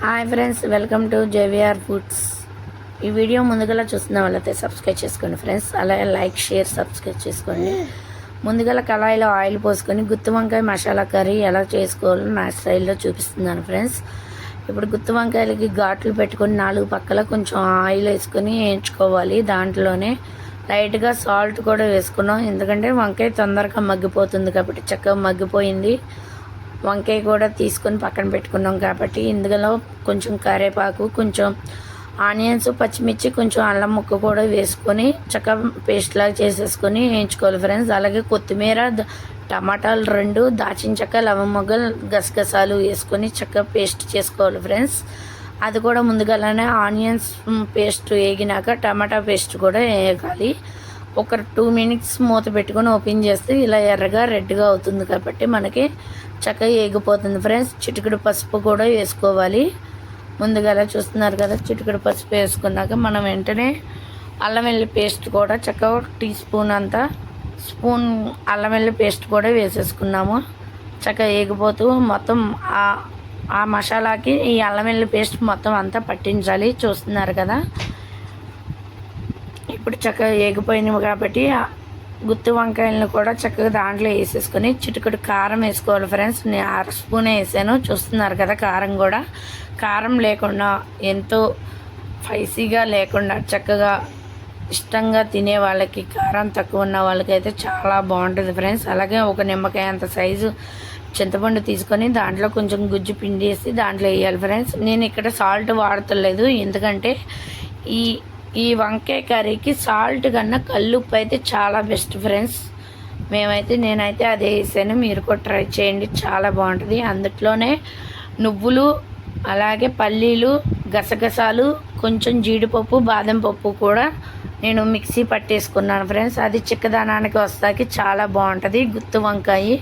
Hi friends welcome to JVR foods. ఈ video ముందుగా చూస్తున్న వాళ్ళైతే సబ్స్క్రైబ్ చేసుకోండి ఫ్రెండ్స్ అలాగే లైక్ షేర్ సబ్స్క్రైబ్ చేసుకోండి. ముందుగా కళాయిలో ఆయిల్ పోసుకొని గుత్తి వంకాయ మసాలా కర్రీ ఎలా చేసుకోవాలో నా స్టైల్లో చూపిస్తున్నాను ఫ్రెండ్స్. ఇప్పుడు గుత్తి వంకాయలకి ఘాట్లు పెట్టుకొని నాలుగు పక్కల కొంచెం ఆయిల్ వేసుకొని వేయించుకోవాలి. దాంట్లోనే లైట్గా సాల్ట్ కూడా వేసుకున్నాం. ఎందుకంటే వంకాయ తొందరగా మగ్గిపోతుంది కాబట్టి చక్కగా మగ్గిపోయింది. వంకాయ కూడా తీసుకొని పక్కన పెట్టుకున్నాం కాబట్టి ఇందులో కొంచెం కరివేపాకు కొంచెం ఆనియన్స్ పచ్చిమిర్చి కొంచెం అల్లం ముక్క కూడా వేసుకొని చక్కగా పేస్ట్ లాగా చేసేసుకొని వేయించుకోవాలి ఫ్రెండ్స్. అలాగే కొత్తిమీర టమాటాలు రెండు దాచిన చెక్క లవం మొగ్గలు గసగసాలు వేసుకొని చక్కగా పేస్ట్ చేసుకోవాలి ఫ్రెండ్స్. అది కూడా ముందుగానే ఆనియన్స్ పేస్ట్ వేగినాక టమాటా పేస్ట్ కూడా వేయాలి. ఒక టూ మినిట్స్ మూత పెట్టుకొని ఓపెన్ చేస్తే ఇలా ఎర్రగా రెడ్గా అవుతుంది కాబట్టి మనకి చక్కగా ఏగిపోతుంది ఫ్రెండ్స్. చిటికెడు పసుపు కూడా వేసుకోవాలి. ముందుగా అలా చూస్తున్నారు కదా చిటికెడు పసుపు వేసుకున్నాక మనం వెంటనే అల్లం వెల్లి పేస్ట్ కూడా చక్కగా టీ స్పూన్ అంతా స్పూన్ అల్లం వెల్లి పేస్ట్ కూడా వేసేసుకున్నాము. చక్కగా ఏగిపోతూ మొత్తం ఆ ఆ మసాలాకి ఈ అల్లం వెల్లి పేస్ట్ మొత్తం అంతా పట్టించాలి. చూస్తున్నారు కదా ఇప్పుడు చక్కగా ఏగిపోయినవి కాబట్టి గుత్తి వంకాయలను కూడా చక్కగా దాంట్లో వేసేసుకొని చిటికెడు కారం వేసుకోవాలి ఫ్రెండ్స్. నేను అర స్పూనే వేసాను. చూస్తున్నారు కదా కారం కూడా. కారం లేకుండా ఎంతో స్పైసీగా లేకుండా చక్కగా ఇష్టంగా తినే వాళ్ళకి కారం తక్కువ ఉన్న వాళ్ళకైతే చాలా బాగుంటుంది ఫ్రెండ్స్. అలాగే ఒక నిమ్మకాయ అంత సైజు చింతపండు తీసుకొని దాంట్లో కొంచెం గుజ్జు పిండి వేసి దాంట్లో వేయాలి ఫ్రెండ్స్. నేను ఇక్కడ సాల్ట్ వాడతలేదు. ఎందుకంటే ఈ ఈ వంకాయ కర్రీకి సాల్ట్ కన్నా కల్లుప్పు అయితే చాలా బెస్ట్ ఫ్రెండ్స్ మేమైతే నేనైతే అదే వేసాను. మీరు కూడా ట్రై చేయండి. చాలా బాగుంటుంది. అందుట్లోనే నువ్వులు అలాగే పల్లీలు గసగసాలు కొంచెం జీడిపప్పు బాదం పప్పు కూడా నేను మిక్సీ పట్టేసుకున్నాను ఫ్రెండ్స్. అది చిక్కదనానికి వస్తాకి చాలా బాగుంటుంది. గుత్తు వంకాయ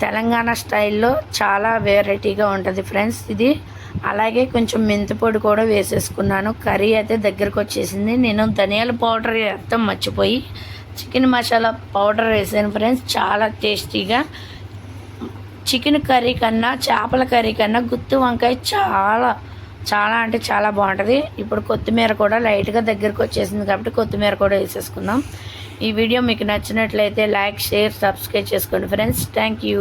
తెలంగాణ స్టైల్లో చాలా వెరైటీగా ఉంటుంది ఫ్రెండ్స్ ఇది. అలాగే కొంచెం మెంతిపొడి కూడా వేసేసుకున్నాను. కర్రీ అయితే దగ్గరకు వచ్చేసింది. నేను ధనియాల పౌడర్ అర్థం మర్చిపోయి. చికెన్ మసాలా పౌడర్ వేసాను ఫ్రెండ్స్. చాలా టేస్టీగా. చికెన్ కర్రీ కన్నా చేపల కర్రీ కన్నా గుత్తి వంకాయ చాలా చాలా అంటే చాలా బాగుంటుంది. ఇప్పుడు కొత్తిమీర కూడా లైట్గా దగ్గరకు వచ్చేసింది కాబట్టి కొత్తిమీర కూడా వేసేసుకుందాం. ఈ వీడియో మీకు నచ్చినట్లయితే లైక్ షేర్ సబ్స్క్రైబ్ చేసుకోండి ఫ్రెండ్స్ థ్యాంక్ యూ